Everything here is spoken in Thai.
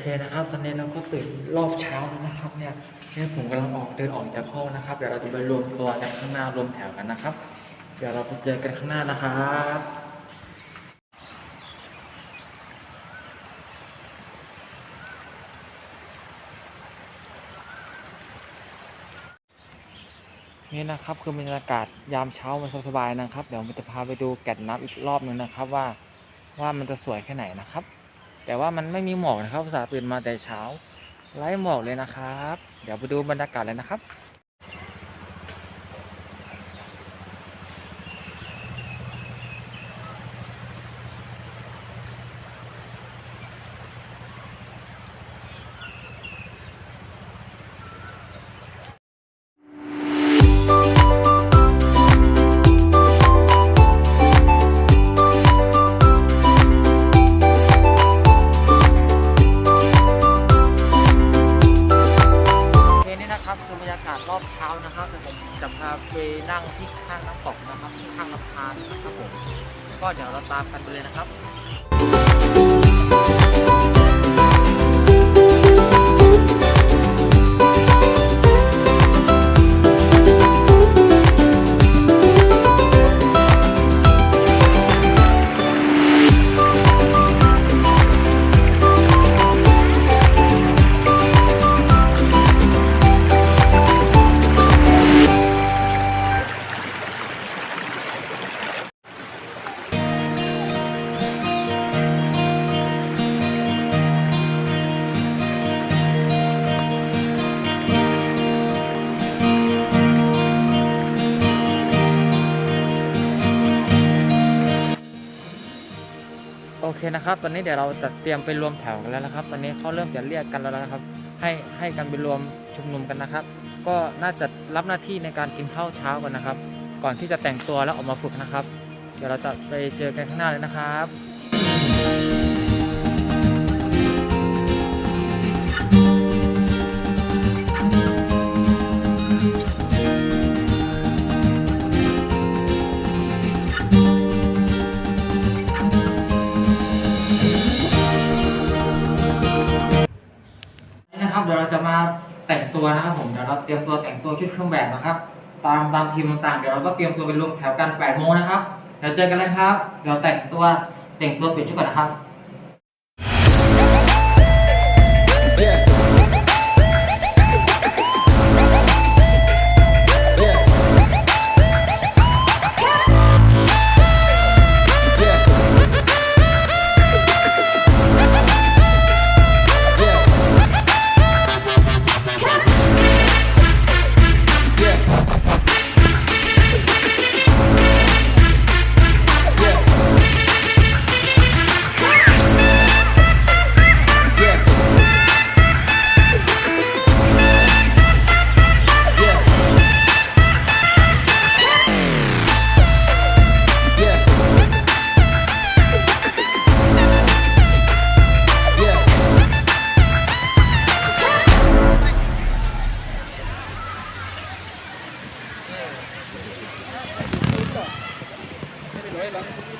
เคนะครับ ตอนนี้เราก็ตื่นรอบเช้าแล้วนะครับ เนี่ยเนี่ยผมกำลังออกเดินออกจากห้องนะครับ เดี๋ยวเราจะไปรวมตัวกันข้างหน้ารวมแถวกันนะครับ เดี๋ยวเราไปเจอกันข้างหน้านะครับนี่นะครับคือบรรยากาศยามเช้ามันสบายๆนะครับ เดี๋ยวมันจะพาไปดูแก่นน้ำอีกรอบหนึ่งนะครับ ว่าว่ามันจะสวยแค่ไหนนะครับ แต่ว่ามันไม่มีหมอกนะครับภาษาห์ตื่นมาแต่เช้าไร้หมอกเลยนะครับ เดี๋ยวไปดูบรรยากาศเลยนะครับ นั่งที่ข้างน้ำตกนะครับที่ข้างลำธารนะครับผมก็เดี๋ยวเราตามกันไปเลยนะครับ เคนะครับ ตอนนี้เดี๋ยวเราจะเตรียมไปรวมแถวกันแล้วนะครับ ตอนนี้เขาเริ่มจะเรียกกันแล้วนะครับ ให้ให้กันไปรวมชุมนุมกันนะครับ ก็น่าจะรับหน้าที่ในการกินข้าวเช้ากันนะครับ ก่อนที่จะแต่งตัวแล้วออกมาฝึกนะครับ เดี๋ยวเราจะไปเจอกันข้างหน้าเลยนะครับ เดี๋ยวเราจะมาแต่งตัวนะครับผมเดี๋ยวเราเตรียมตัวแต่งตัวชุดเครื่องแบบนะครับ ตามตามทีมต่างๆเดี๋ยวเราก็เตรียมตัวไปรวมแถวกัน8โมงนะครับเดี๋ยวเจอกันเลยครับ เดี๋ยวแต่งตัวแต่งตัวเปลี่ยนชุดก่อนนะครับ व्हायला